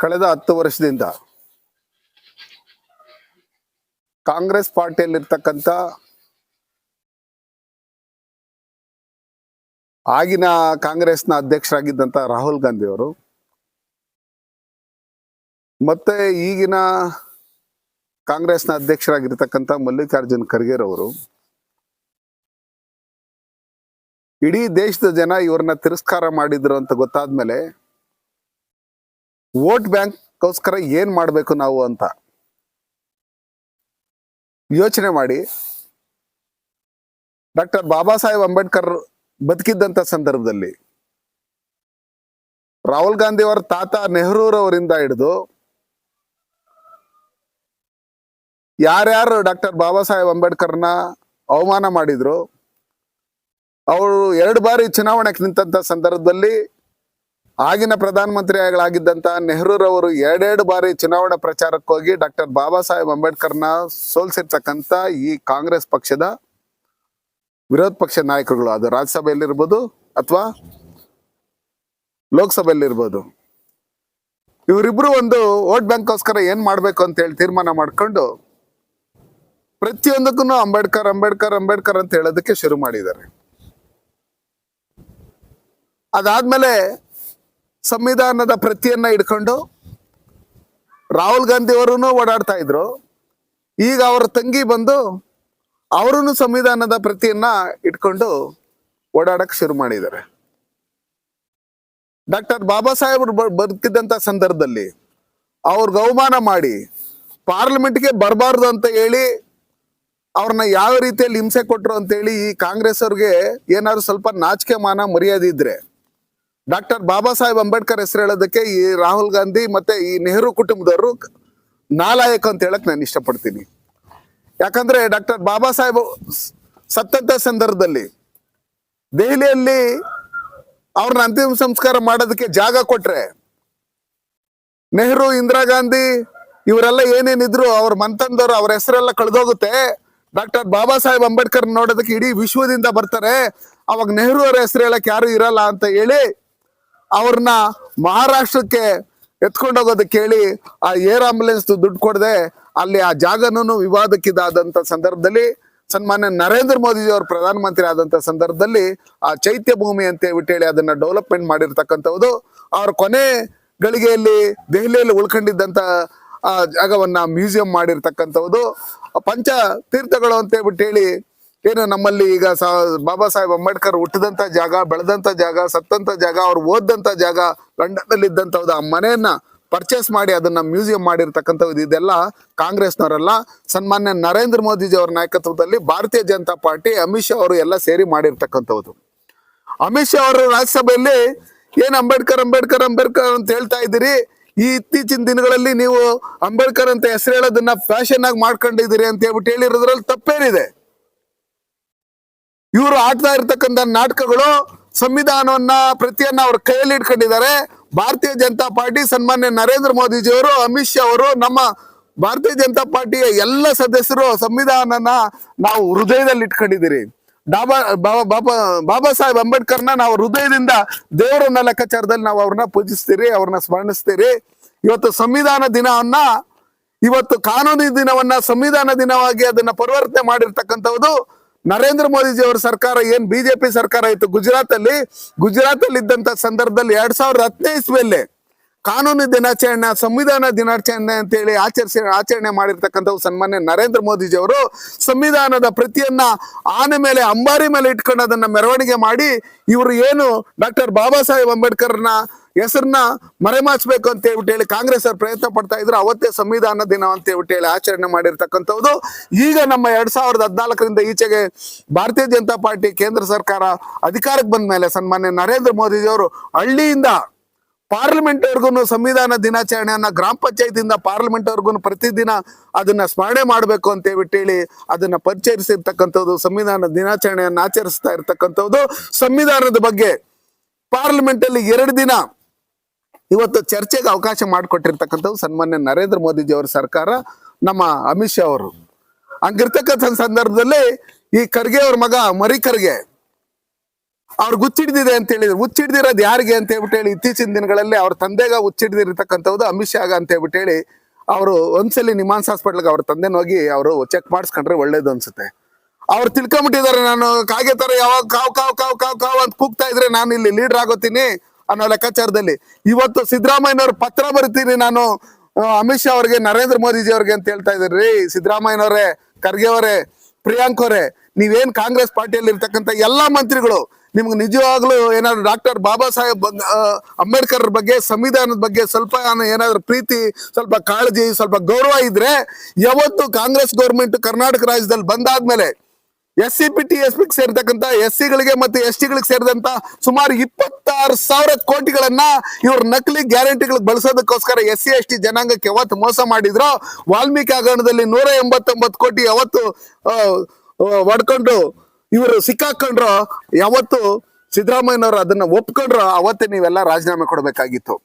ಕಳೆದ ಹತ್ತು ವರ್ಷದಿಂದ ಕಾಂಗ್ರೆಸ್ ಪಾರ್ಟಿಯಲ್ಲಿರ್ತಕ್ಕಂಥ ಆಗಿನ ಕಾಂಗ್ರೆಸ್ನ ಅಧ್ಯಕ್ಷರಾಗಿದ್ದಂಥ ರಾಹುಲ್ ಗಾಂಧಿ ಅವರು, ಮತ್ತೆ ಈಗಿನ ಕಾಂಗ್ರೆಸ್ನ ಅಧ್ಯಕ್ಷರಾಗಿರ್ತಕ್ಕಂಥ ಮಲ್ಲಿಕಾರ್ಜುನ್ ಖರ್ಗೆ ಅವರು ಇಡೀ ದೇಶದ ಜನ ಇವ್ರನ್ನ ತಿರಸ್ಕಾರ ಮಾಡಿದ್ರು ಅಂತ ಗೊತ್ತಾದ್ಮೇಲೆ ವೋಟ್ ಬ್ಯಾಂಕ್ಗೋಸ್ಕರ ಏನು ಮಾಡಬೇಕು ನಾವು ಅಂತ ಯೋಚನೆ ಮಾಡಿ. ಡಾಕ್ಟರ್ ಬಾಬಾ ಸಾಹೇಬ್ ಅಂಬೇಡ್ಕರ್ ಬದುಕಿದ್ದಂಥ ಸಂದರ್ಭದಲ್ಲಿ ರಾಹುಲ್ ಗಾಂಧಿ ಅವರ ತಾತ ನೆಹರೂರವರಿಂದ ಹಿಡಿದು ಯಾರ್ಯಾರು ಡಾಕ್ಟರ್ ಬಾಬಾ ಸಾಹೇಬ್ ಅಂಬೇಡ್ಕರ್ನ ಅವಮಾನ ಮಾಡಿದ್ರು, ಅವರು ಎರಡು ಬಾರಿ ಚುನಾವಣೆಗೆ ನಿಂತ ಸಂದರ್ಭದಲ್ಲಿ ಆಗಿನ ಪ್ರಧಾನಮಂತ್ರಿಗಳಾಗಿದ್ದಂತ ನೆಹರೂರವರು ಎರಡೆರಡು ಬಾರಿ ಚುನಾವಣಾ ಪ್ರಚಾರಕ್ಕೋಗಿ ಡಾಕ್ಟರ್ ಬಾಬಾ ಸಾಹೇಬ್ ಅಂಬೇಡ್ಕರ್ನ ಸೋಲ್ಸಿರ್ತಕ್ಕಂಥ ಈ ಕಾಂಗ್ರೆಸ್ ಪಕ್ಷದ ವಿರೋಧ ಪಕ್ಷ ನಾಯಕರುಗಳು, ಅದು ರಾಜ್ಯಸಭೆಯಲ್ಲಿರ್ಬೋದು ಅಥವಾ ಲೋಕಸಭೆಯಲ್ಲಿರ್ಬೋದು. ಇವರಿಬ್ರು ಒಂದು ವೋಟ್ ಬ್ಯಾಂಕ್ಗೋಸ್ಕರ ಏನ್ ಮಾಡ್ಬೇಕು ಅಂತ ಹೇಳಿ ತೀರ್ಮಾನ ಮಾಡ್ಕೊಂಡು ಪ್ರತಿಯೊಂದಕ್ಕೂ ಅಂಬೇಡ್ಕರ್ ಅಂಬೇಡ್ಕರ್ ಅಂಬೇಡ್ಕರ್ ಅಂತ ಹೇಳೋದಕ್ಕೆ ಶುರು ಮಾಡಿದ್ದಾರೆ. ಅದಾದ್ಮೇಲೆ ಸಂವಿಧಾನದ ಪ್ರತಿಯನ್ನ ಇಟ್ಕೊಂಡು ರಾಹುಲ್ ಗಾಂಧಿ ಅವರೂ ಓಡಾಡ್ತಾ ಇದ್ರು. ಈಗ ಅವರ ತಂಗಿ ಬಂದು ಅವರೂ ಸಂವಿಧಾನದ ಪ್ರತಿಯನ್ನ ಇಟ್ಕೊಂಡು ಓಡಾಡಕ್ ಶುರು ಮಾಡಿದ್ದಾರೆ. ಡಾಕ್ಟರ್ ಬಾಬಾ ಸಾಹೇಬ್ ಬದುಕಿದ್ದಂತ ಸಂದರ್ಭದಲ್ಲಿ ಅವ್ರಿಗೆ ಗೌಮಾನ ಮಾಡಿ ಪಾರ್ಲಿಮೆಂಟ್ಗೆ ಬರಬಾರ್ದು ಅಂತ ಹೇಳಿ ಅವ್ರನ್ನ ಯಾವ ರೀತಿಯಲ್ಲಿ ಹಿಂಸೆ ಕೊಟ್ರು ಅಂತ ಹೇಳಿ ಈ ಕಾಂಗ್ರೆಸ್ ಅವ್ರಿಗೆ ಏನಾದ್ರು ಸ್ವಲ್ಪ ನಾಚಿಕೆ ಮಾನ ಮರ್ಯಾದೆ ಇದ್ರೆ ಡಾಕ್ಟರ್ ಬಾಬಾ ಸಾಹೇಬ್ ಅಂಬೇಡ್ಕರ್ ಹೆಸರು ಹೇಳೋದಕ್ಕೆ ಈ ರಾಹುಲ್ ಗಾಂಧಿ ಮತ್ತೆ ಈ ನೆಹರು ಕುಟುಂಬದವರು ನಾಲಾಯಕ ಅಂತ ಹೇಳಕ್ ನಾನು ಇಷ್ಟಪಡ್ತೀನಿ. ಯಾಕಂದ್ರೆ ಡಾಕ್ಟರ್ ಬಾಬಾ ಸಾಹೇಬ್ ಸತ್ತಂತ ಸಂದರ್ಭದಲ್ಲಿ ದೆಹಲಿಯಲ್ಲಿ ಅವ್ರನ್ನ ಅಂತಿಮ ಸಂಸ್ಕಾರ ಮಾಡೋದಕ್ಕೆ ಜಾಗ ಕೊಟ್ರೆ ನೆಹರು, ಇಂದಿರಾ ಗಾಂಧಿ ಇವರೆಲ್ಲ ಏನೇನಿದ್ರು ಅವ್ರ ಮಂತಂದವರು ಅವ್ರ ಹೆಸರೆಲ್ಲ ಕಳೆದೋಗುತ್ತೆ. ಡಾಕ್ಟರ್ ಬಾಬಾ ಸಾಹೇಬ್ ಅಂಬೇಡ್ಕರ್ ನೋಡೋದಕ್ಕೆ ಇಡೀ ವಿಶ್ವದಿಂದ ಬರ್ತಾರೆ. ಅವಾಗ ನೆಹರು ಅವರ ಹೆಸರು ಹೇಳಕ್ ಯಾರು ಇರಲ್ಲ ಅಂತ ಹೇಳಿ ಅವ್ರನ್ನ ಮಹಾರಾಷ್ಟ್ರಕ್ಕೆ ಎತ್ಕೊಂಡು ಕೇಳಿ ಆ ಏರ್ ಆಂಬುಲೆನ್ಸ್ ದುಡ್ಡು ಕೊಡದೆ ಅಲ್ಲಿ ಆ ಜಾಗನೂ ವಿವಾದಕ್ಕಿದಾದಂತ ಸಂದರ್ಭದಲ್ಲಿ ಸನ್ಮಾನ್ಯ ನರೇಂದ್ರ ಮೋದಿ ಅವರು ಪ್ರಧಾನಮಂತ್ರಿ ಆದಂತ ಸಂದರ್ಭದಲ್ಲಿ ಆ ಚೈತ್ಯ ಭೂಮಿ ಅಂತ ಹೇಳಿ ಅದನ್ನ ಡೆವಲಪ್ಮೆಂಟ್ ಮಾಡಿರ್ತಕ್ಕಂಥದ್ದು ಅವ್ರ ಕೊನೆ ಗಳಿಗೆಯಲ್ಲಿ ದೆಹಲಿಯಲ್ಲಿ ಉಳ್ಕೊಂಡಿದ್ದಂತ, ಆ ಜಾಗವನ್ನ ಮ್ಯೂಸಿಯಂ ಮಾಡಿರ್ತಕ್ಕಂಥದ್ದು ಪಂಚ ತೀರ್ಥಗಳು ಅಂತ ಹೇಳಿ ಏನು ನಮ್ಮಲ್ಲಿ ಈಗ ಸಾ ಬಾಬಾ ಸಾಹೇಬ್ ಅಂಬೇಡ್ಕರ್ ಹುಟ್ಟಿದಂತ ಜಾಗ ಬೆಳೆದಂಥ ಜಾಗ, ಸತ್ತಂತ ಜಾಗ, ಅವ್ರು ಓದಂತ ಜಾಗ ಲಂಡನ್ ಅಲ್ಲಿ ಇದ್ದಂಥದ್ದು ಆ ಮನೆಯನ್ನ ಪರ್ಚೇಸ್ ಮಾಡಿ ಅದನ್ನ ಮ್ಯೂಸಿಯಂ ಮಾಡಿರ್ತಕ್ಕಂಥದ್ದು ಇದೆಲ್ಲ ಕಾಂಗ್ರೆಸ್ನವರೆಲ್ಲ. ಸನ್ಮಾನ್ಯ ನರೇಂದ್ರ ಮೋದಿಜಿ ಅವರ ನಾಯಕತ್ವದಲ್ಲಿ ಭಾರತೀಯ ಜನತಾ ಪಾರ್ಟಿ, ಅಮಿತ್ ಶಾ ಅವರು ಎಲ್ಲ ಸೇರಿ ಮಾಡಿರ್ತಕ್ಕಂಥದ್ದು. ಅಮಿತ್ ಶಾ ಅವರು ರಾಜ್ಯಸಭೆಯಲ್ಲಿ, ಏನ್ ಅಂಬೇಡ್ಕರ್ ಅಂಬೇಡ್ಕರ್ ಅಂಬೇಡ್ಕರ್ ಅಂತ ಹೇಳ್ತಾ ಇದ್ದೀರಿ? ಈ ಇತ್ತೀಚಿನ ದಿನಗಳಲ್ಲಿ ನೀವು ಅಂಬೇಡ್ಕರ್ ಅಂತ ಹೆಸರು ಹೇಳೋದನ್ನ ಫ್ಯಾಷನ್ ಆಗಿ ಮಾಡ್ಕೊಂಡಿದ್ದೀರಿ ಅಂತ ಹೇಳ್ಬಿಟ್ಟು ಹೇಳಿರೋದ್ರಲ್ಲಿ ತಪ್ಪೇನಿದೆ. ಇವರು ಆಡ್ತಾ ಇರ್ತಕ್ಕಂಥ ನಾಟಕಗಳು ಸಂವಿಧಾನವನ್ನ ಪ್ರತಿಯನ್ನ ಅವ್ರ ಕೈಯಲ್ಲಿ ಇಟ್ಕೊಂಡಿದ್ದಾರೆ. ಭಾರತೀಯ ಜನತಾ ಪಾರ್ಟಿ ಸನ್ಮಾನ್ಯ ನರೇಂದ್ರ ಮೋದಿಜಿ ಅವರು ಅಮಿತ್ ಶಾ ಅವರು ನಮ್ಮ ಭಾರತೀಯ ಜನತಾ ಪಾರ್ಟಿಯ ಎಲ್ಲ ಸದಸ್ಯರು ಸಂವಿಧಾನನ ನಾವು ಹೃದಯದಲ್ಲಿ ಇಟ್ಕೊಂಡಿದ್ದೀರಿ. ಡಾಬಾ, ಬಾಬಾ ಬಾಬಾ ಬಾಬಾ ಸಾಹೇಬ್ ಅಂಬೇಡ್ಕರ್ನ ನಾವು ಹೃದಯದಿಂದ ದೇವರನ್ನ ಲೆಕ್ಕಾಚಾರದಲ್ಲಿ ನಾವು ಅವ್ರನ್ನ ಪೂಜಿಸ್ತೀರಿ, ಅವ್ರನ್ನ ಸ್ಮರಣಿಸ್ತೀರಿ. ಇವತ್ತು ಸಂವಿಧಾನ ದಿನವನ್ನ, ಇವತ್ತು ಕಾನೂನು ದಿನವನ್ನ ಸಂವಿಧಾನ ದಿನವಾಗಿ ಅದನ್ನ ಪರಿವರ್ತನೆ ಮಾಡಿರ್ತಕ್ಕಂಥದ್ದು ನರೇಂದ್ರ ಮೋದಿಜಿ ಅವರ ಸರ್ಕಾರ ಏನ್ ಬಿಜೆಪಿ ಸರ್ಕಾರ ಇತ್ತು ಗುಜರಾತ್ ಅಲ್ಲಿ ಗುಜರಾತ್ ಅಲ್ಲಿ ಇದ್ದಂತ ಸಂದರ್ಭದಲ್ಲಿ ಎರಡ್ ಸಾವಿರದ ಹತ್ತನೇ ಇಸ್ವಿಯಲ್ಲಿ ಕಾನೂನು ದಿನಾಚರಣೆ, ಸಂವಿಧಾನ ದಿನಾಚರಣೆ ಅಂತ ಹೇಳಿ ಆಚರಿಸಿ, ಆಚರಣೆ ಮಾಡಿರ್ತಕ್ಕಂಥವು ಸನ್ಮಾನ್ಯ ನರೇಂದ್ರ ಮೋದಿಜಿ ಅವರು ಸಂವಿಧಾನದ ಪ್ರತಿಯನ್ನ ಆನೆ ಮೇಲೆ, ಅಂಬಾರಿ ಮೇಲೆ ಇಟ್ಕೊಂಡು ಅದನ್ನ ಮೆರವಣಿಗೆ ಮಾಡಿ ಇವರು ಏನು ಡಾಕ್ಟರ್ ಬಾಬಾ ಸಾಹೇಬ್ ಅಂಬೇಡ್ಕರ್ನ ಹೆಸರನ್ನ ಮರೆಮಾಚಬೇಕು ಅಂತ ಹೇಳ್ಬಿಟ್ಟು ಹೇಳಿ ಕಾಂಗ್ರೆಸ್ ಅವ್ರು ಪ್ರಯತ್ನ ಪಡ್ತಾ ಇದ್ರು, ಅವತ್ತೇ ಸಂವಿಧಾನ ದಿನ ಅಂತ ಹೇಳ್ಬಿಟ್ಟು ಹೇಳಿ ಆಚರಣೆ ಮಾಡಿರ್ತಕ್ಕಂಥದ್ದು ಈಗ ನಮ್ಮ ಎರಡ್ ಸಾವಿರದ ಹದಿನಾಲ್ಕರಿಂದ ಈಚೆಗೆ ಭಾರತೀಯ ಜನತಾ ಪಾರ್ಟಿ ಕೇಂದ್ರ ಸರ್ಕಾರ ಅಧಿಕಾರಕ್ಕೆ ಬಂದ ಮೇಲೆ ಸನ್ಮಾನ್ಯ ನರೇಂದ್ರ ಮೋದಿಜಿ ಅವರು ಹಳ್ಳಿಯಿಂದ ಪಾರ್ಲಿಮೆಂಟ್ ಅವ್ರಿಗೂ ಸಂವಿಧಾನ ದಿನಾಚರಣೆಯನ್ನ ಗ್ರಾಮ ಪಂಚಾಯತಿಯಿಂದ ಪಾರ್ಲಿಮೆಂಟ್ ವರ್ಗು ಪ್ರತಿದಿನ ಅದನ್ನ ಸ್ಮರಣೆ ಮಾಡಬೇಕು ಅಂತ ಹೇಳಿ ಅದನ್ನ ಪರಿಚಯಿಸಿರ್ತಕ್ಕಂಥದ್ದು, ಸಂವಿಧಾನ ದಿನಾಚರಣೆಯನ್ನ ಆಚರಿಸ್ತಾ ಇರ್ತಕ್ಕಂಥದ್ದು. ಸಂವಿಧಾನದ ಬಗ್ಗೆ ಪಾರ್ಲಿಮೆಂಟ್ ಅಲ್ಲಿ ಎರಡು ದಿನ ಇವತ್ತು ಚರ್ಚೆಗೆ ಅವಕಾಶ ಮಾಡಿಕೊಟ್ಟಿರ್ತಕ್ಕಂಥದ್ದು ಸನ್ಮಾನ್ಯ ನರೇಂದ್ರ ಮೋದಿಜಿ ಅವರ ಸರ್ಕಾರ, ನಮ್ಮ ಅಮಿತ್ ಶಾ ಅವರು. ಹಂಗಿರ್ತಕ್ಕಂಥ ಸಂದರ್ಭದಲ್ಲಿ ಈ ಖರ್ಗೆ ಅವ್ರ ಮಗ ಮರಿ ಖರ್ಗೆ ಅವ್ರಿಗೆ ಹುಚ್ಚಿಡ್ದಿದೆ ಅಂತ ಹೇಳಿದ್ರು. ಹುಚ್ಚಿಡ್ದಿರೋದು ಯಾರಿಗೆ ಅಂತ ಹೇಳ್ಬಿಟ್ಟು ಹೇಳಿ ಇತ್ತೀಚಿನ ದಿನಗಳಲ್ಲಿ ಅವ್ರ ತಂದೆಗ ಹುಚ್ಚಿಡ್ದಿರ್ತಕ್ಕಂಥದ್ದು ಅಮಿತ್ ಶಾಗ ಅಂತ ಹೇಳ್ಬಿಟ್ಟು ಹೇಳಿ ಅವರು ಒಂದ್ಸಲಿ ನಿಮಾನ್ಸ್ ಹಾಸ್ಪಿಟ್ಲ್ಗೆ ಅವ್ರ ತಂದೆನ ಹೋಗಿ ಅವರು ಚೆಕ್ ಮಾಡಿಸ್ಕೊಂಡ್ರೆ ಒಳ್ಳೇದು ಅನ್ಸುತ್ತೆ. ಅವ್ರು ತಿಳ್ಕೊಂಬಿಟ್ಟಿದ್ದಾರೆ ನಾನು, ಕಾಗೆ ತರ ಯಾವಾಗ ಕಾವ್ ಕಾವ್ ಕಾವ್ ಕಾವ್ ಕಾವ್ ಅಂತ ಕೂಗ್ತಾ ಇದ್ರೆ ನಾನು ಇಲ್ಲಿ ಲೀಡರ್ ಆಗೋತೀನಿ. ಅನ್ನೋ ಲೆಕ್ಕಾಚಾರದಲ್ಲಿ. ಇವತ್ತು ಸಿದ್ದರಾಮಯ್ಯನವ್ರ ಪತ್ರ ಬರಿತೀನಿ ನಾನು. ಅಮಿತ್ ಶಾ ಅವ್ರಿಗೆ, ನರೇಂದ್ರ ಮೋದಿಜಿ ಅವ್ರಿಗೆ ಅಂತ ಹೇಳ್ತಾ ಇದ್ದಾರೆ. ರೀ ಸಿದ್ದರಾಮಯ್ಯನವರೇ, ಖರ್ಗೆ ಅವರೇ, ಪ್ರಿಯಾಂಕ್ ಅವರೇ, ನೀವೇನು ಕಾಂಗ್ರೆಸ್ ಪಾರ್ಟಿಯಲ್ಲಿ ಇರ್ತಕ್ಕಂಥ ಎಲ್ಲಾ ಮಂತ್ರಿಗಳು, ನಿಮ್ಗೆ ನಿಜವಾಗ್ಲೂ ಏನಾದ್ರು ಡಾಕ್ಟರ್ ಬಾಬಾ ಸಾಹೇಬ್ ಅಂಬೇಡ್ಕರ್ ಬಗ್ಗೆ, ಸಂವಿಧಾನದ ಬಗ್ಗೆ ಸ್ವಲ್ಪ ಏನಾದ್ರು ಪ್ರೀತಿ, ಸ್ವಲ್ಪ ಕಾಳಜಿ, ಸ್ವಲ್ಪ ಗೌರವ ಇದ್ರೆ, ಯಾವತ್ತು ಕಾಂಗ್ರೆಸ್ ಗೌರ್ಮೆಂಟ್ ಕರ್ನಾಟಕ ರಾಜ್ಯದಲ್ಲಿ ಬಂದಾದ್ಮೇಲೆ S C P T S ಪಿಗೆ ಸೇರ್ತಕ್ಕಂಥ ಎಸ್ ಸಿಗಳಿಗೆ ಮತ್ತೆ ಎಸ್ ಟಿಗಳಿಗೆ ಸೇರಿದಂತ ಸುಮಾರು ಇಪ್ಪತ್ತಾರು ಸಾವಿರ ಕೋಟಿಗಳನ್ನ ಇವ್ರ ನಕಲಿ ಗ್ಯಾರಂಟಿಗಳಿಗೆ ಬಳಸೋದಕ್ಕೋಸ್ಕರ ಎಸ್ ಸಿ ಎಸ್ ಟಿ ಜನಾಂಗಕ್ಕೆ ಯಾವತ್ತು ಮೋಸ ಮಾಡಿದ್ರು, ವಾಲ್ಮೀಕಿ ಹಗರಣದಲ್ಲಿ ನೂರ ಎಂಬತ್ತೊಂಬತ್ತು ಕೋಟಿ ಯಾವತ್ತು ಒಡ್ಕೊಂಡು ಇವರು ಸಿಕ್ಕಾಕೊಂಡ್ರು, ಯಾವತ್ತು ಸಿದ್ದರಾಮಯ್ಯನವರು ಅದನ್ನ ಒಪ್ಕೊಂಡ್ರು, ಅವತ್ತೇ ನೀವೆಲ್ಲ ರಾಜೀನಾಮೆ ಕೊಡಬೇಕಾಗಿತ್ತು.